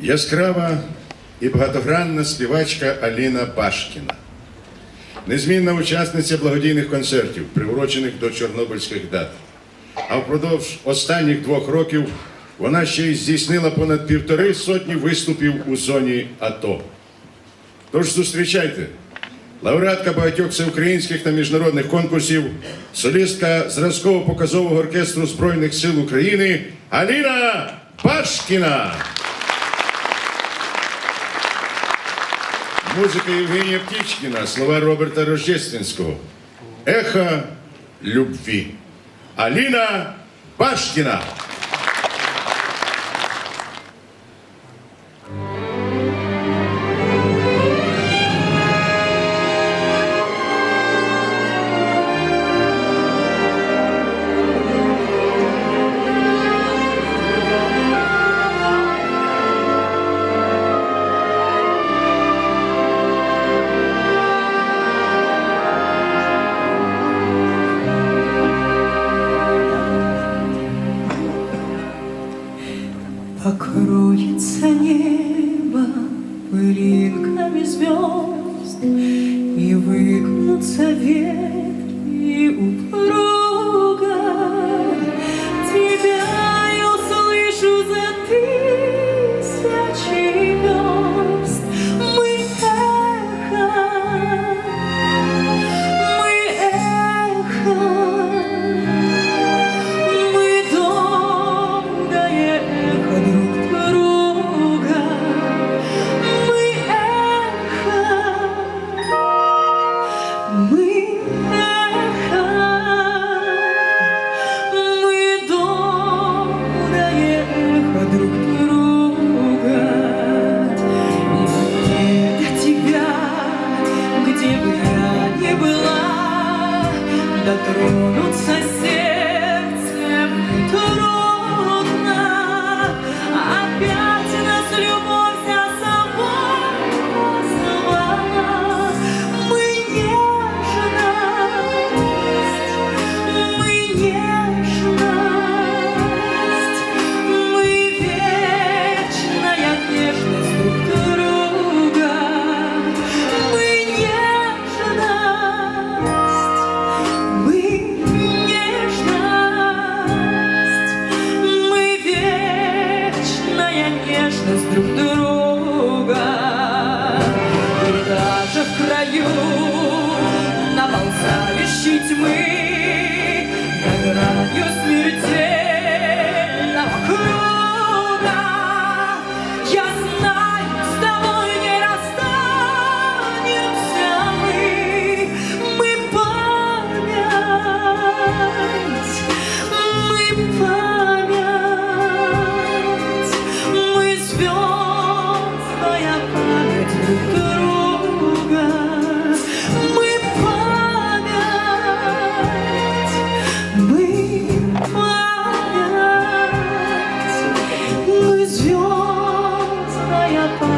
Яскрава і багатогранна співачка Аліна Башкіна. Незмінна учасниця благодійних концертів, приурочених до чорнобильських дат. А впродовж останніх двох років вона ще й здійснила понад півтори сотні виступів у зоні АТО. Тож зустрічайте, лауреатка багатьох всеукраїнських та міжнародних конкурсів, солістка зразково-показового оркестру Збройних сил України Аліна Башкіна. Музика Євгенія Птічкіна, слова Роберта Рождественського. Ехо любви. Аліна Башкіна. Покроется небо пылинками звезд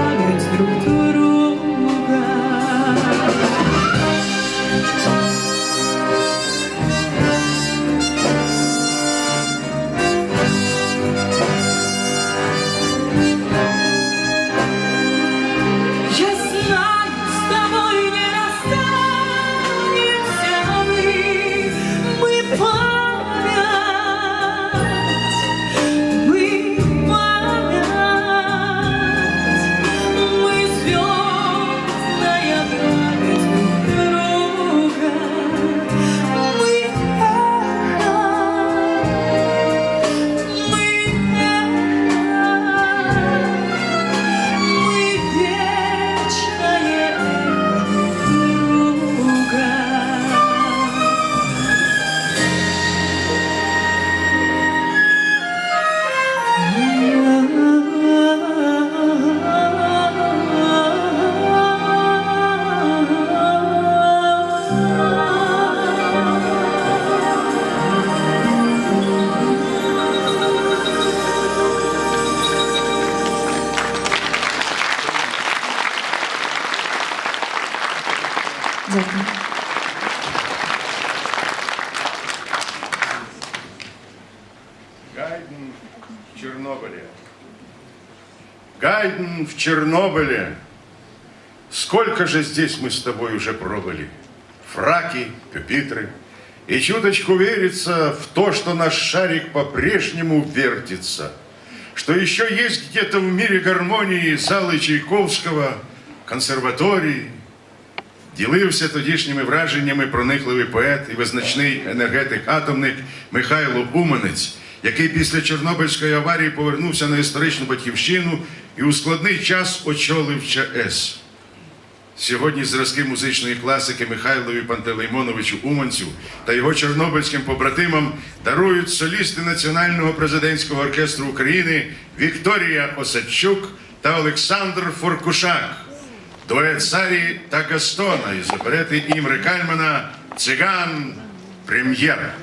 it's dróg Чернобыле. Сколько же здесь мы с тобой уже пробыли? Фраки, пюпитры. И чуточку верится в то, что наш шарик по-прежнему вертится. Что еще есть где-то в мире гармонии зали Чайковского, консерваторії. Ділився тодішніми враженнями проникливий поет і визначний енергетик-атомник Михайло Буманець, Який після Чорнобильської аварії повернувся на історичну батьківщину і у складний час очолив ЧАЕС. Сьогодні зразки музичної класики Михайлові Пантелеймоновичу Уманцю та його чорнобильським побратимам дарують солісти Національного президентського оркестру України Вікторія Осадчук та Олександр Форкушак. Дует Сарі та Гастона із оперети Імри Кальмана Циган Прем'єра.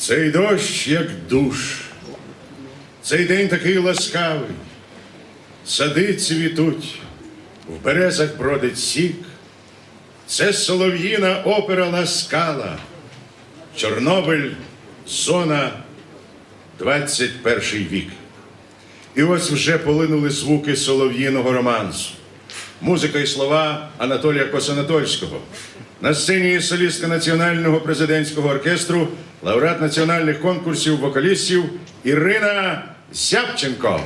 Цей дощ, як душ, цей день такий ласкавий, сади цвітуть, в березах бродить сік, це солов'їна опера ласкала, Чорнобиль, зона 21 вік. І ось вже полинули звуки солов'їного романсу. Музика і слова Анатолія Косанатольського. На сцені солістка Національного президентського оркестру, лауреат національних конкурсів вокалістів Ірина Зябченко.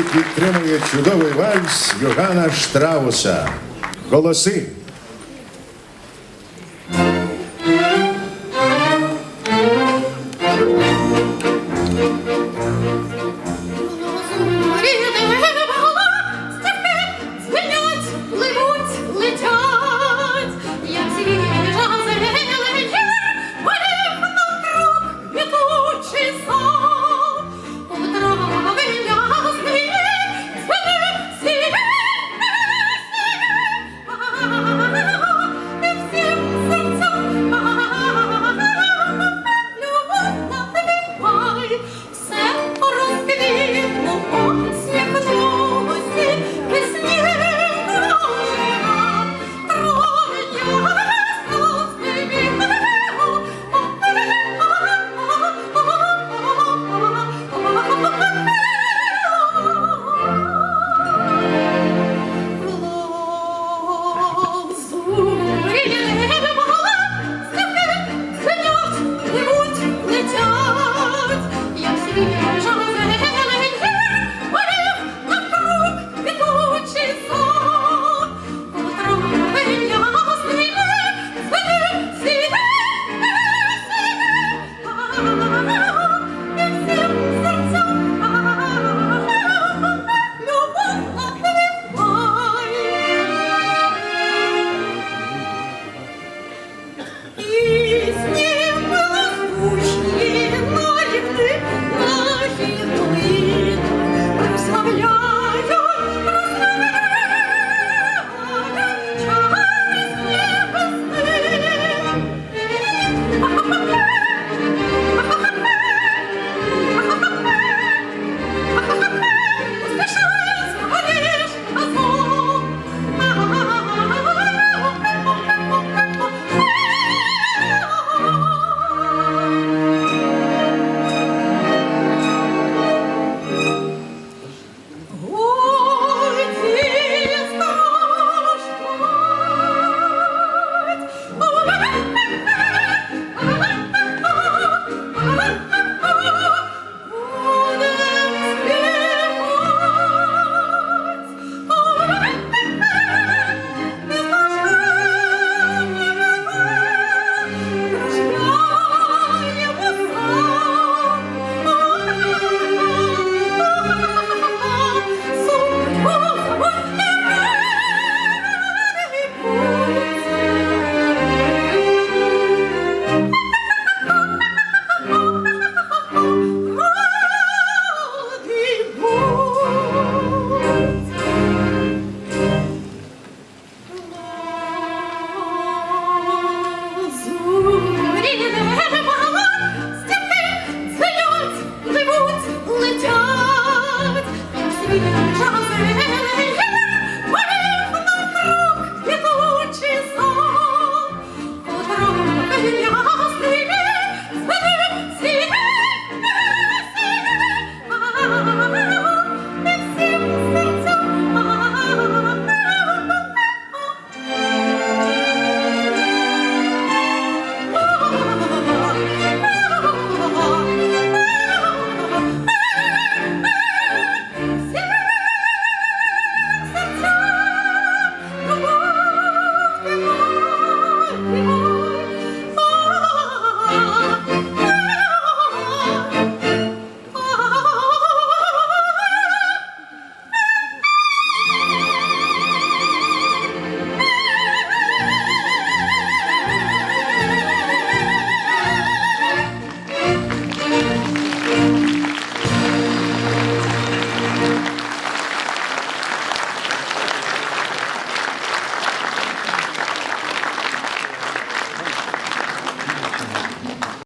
Підтримує чудовий вальс Йогана Штрауса. Голоси.